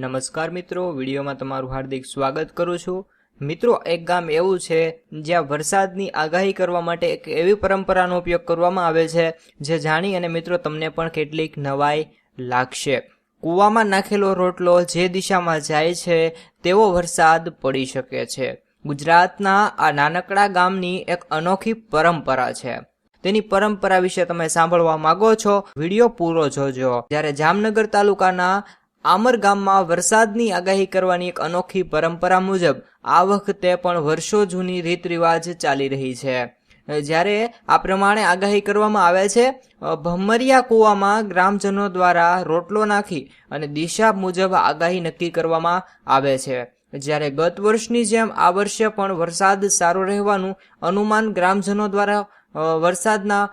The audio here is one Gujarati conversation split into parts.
નમસ્કાર મિત્રો, વિડીયોમાં તમારું હાર્દિક સ્વાગત કરું છું. મિત્રો, એક ગામ એવું છે, જ્યાં વરસાદની આગાહી કરવા માટે એક એવી પરંપરાનો ઉપયોગ કરવામાં આવે છે, જે જાણી અને મિત્રો તમને પણ કેટલીક નવાઈ લાગશે. કૂવામાં નાખેલો રોટલો જે દિશામાં જાય છે, તેવો વરસાદ પડી શકે છે. ગુજરાતના આ નાનકડા ગામની એક અનોખી પરંપરા છે. તેની પરંપરા વિશે તમે સાંભળવા માંગો છો, વીડિયો પૂરો જોજો. જ્યારે જામનગર તાલુકાના આમર ગામમાં વરસાદની આગાહી કરવાની એક અનોખી પરંપરા મુજબ આ વખતે પણ વર્ષો જૂની રીત રિવાજ ચાલી રહી છે. જ્યારે આ પ્રમાણે આગાહી કરવામાં આવે છે ભમરિયા કૂવામાં ગ્રામજનો દ્વારા રોટલો નાખી અને દિશા મુજબ આગાહી નક્કી કરવામાં આવે છે. જ્યારે ગત વર્ષની જેમ આ વર્ષે પણ વરસાદ સારો રહેવાનું અનુમાન ગ્રામજનો દ્વારા વરસાદના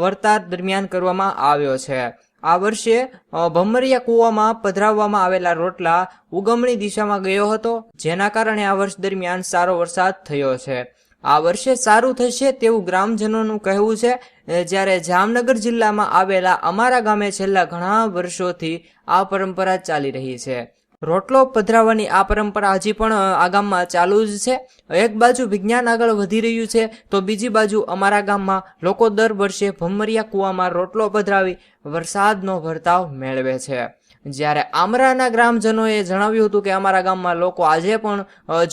વર્તાર દરમિયાન કરવામાં આવ્યો છે. આ વર્ષે ભમરિયા કૂવામાં પધરાવવામાં આવેલા રોટલા ઉગમણી દિશામાં ગયો હતો, જેના કારણે આ વર્ષ દરમિયાન સારો વરસાદ થયો છે. આ વર્ષે સારું થશે તેવું ગ્રામજનોનું કહેવું છે. જ્યારે જામનગર જિલ્લામાં આવેલા અમારા ગામે છેલ્લા ઘણા વર્ષોથી આ પરંપરા ચાલી રહી છે. રોટલો પધરાવવાની આ પરંપરા હજી પણ આ ગામમાં ચાલુ જ છે. એક બાજુ વિજ્ઞાન આગળ વધી રહ્યું છે, તો બીજી બાજુ અમારા ગામમાં લોકો દર વર્ષે ભમરિયા કૂવામાં રોટલો પધરાવી વરસાદનો વર્તાવ મેળવે છે. જ્યારે આમરાના ગ્રામજનોએ જણાવ્યું હતું કે અમારા ગામમાં લોકો આજે પણ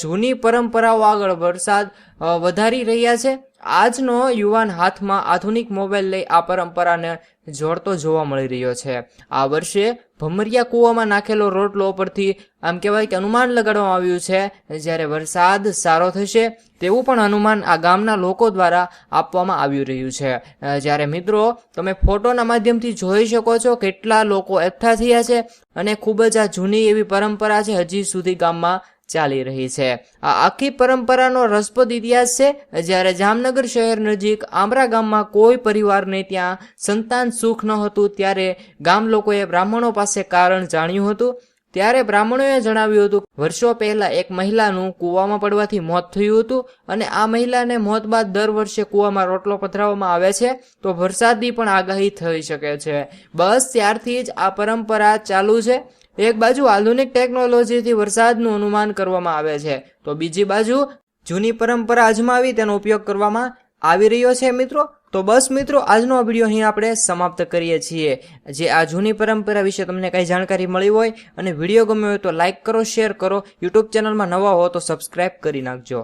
જૂની પરંપરાઓ આગળ વરસાદ વધારી રહ્યા છે. આજનો યુવાન હાથમાં આધુનિક મોબાઈલ લઈ આ પરંપરાને જોડતો જોવા મળી રહ્યો છે. આ વર્ષે ભમરિયા કૂવામાં નાખેલો રોટલો પરથી આમ કહેવાય કે અનુમાન લગાડવામાં આવ્યું છે. જ્યારે વરસાદ સારો થશે તેવું પણ અનુમાન આ ગામના લોકો દ્વારા આપવામાં આવી રહ્યું છે. જ્યારે મિત્રો, તમે ફોટોના માધ્યમથી જોઈ શકો છો કેટલા લોકો એકઠા થયા છે અને ખૂબ જ આ જૂની એવી પરંપરા છે હજી સુધી ગામમાં ચાલી રહી છે. આ આખી પરંપરાનો રસપ્રદ ઇતિહાસ છે, જ્યારે જામનગર શહેર નજીક આમરા ગામમાં કોઈ પરિવારને ત્યાં સંતાન સુખ ન હતું, ત્યારે ગામ લોકોએ બ્રાહ્મણો પાસે કારણ જાણ્યું હતું. ત્યારે બ્રાહ્મણોએ જણાવ્યું હતું, વર્ષો પહેલા એક મહિલાનું કૂવામાં પડવાથી મોત થયું હતું અને આ મહિલાને મોત બાદ દર વર્ષે કૂવામાં રોટલો પથરાવવામાં આવે છે, તો વરસાદની પણ આગાહી થઈ શકે છે. બસ ત્યારથી જ આ પરંપરા ચાલુ છે. એક બાજુ આધુનિક ટેકનોલોજીથી વરસાદનું અનુમાન કરવામાં આવે છે, તો બીજી બાજુ જૂની પરંપરા અજમાવી તેનો ઉપયોગ કરવામાં આવી રહ્યો છે, મિત્રો. તો બસ મિત્રો, આજનો આ વીડિયો અહીં આપણે સમાપ્ત કરીએ છીએ. જે આ જૂની પરંપરા વિશે તમને કાંઈ જાણકારી મળી હોય અને વીડિયો ગમ્યો હોય તો લાઇક કરો, શેર કરો. યુટ્યુબ ચેનલમાં નવા હો તો સબસ્ક્રાઇબ કરી નાખજો.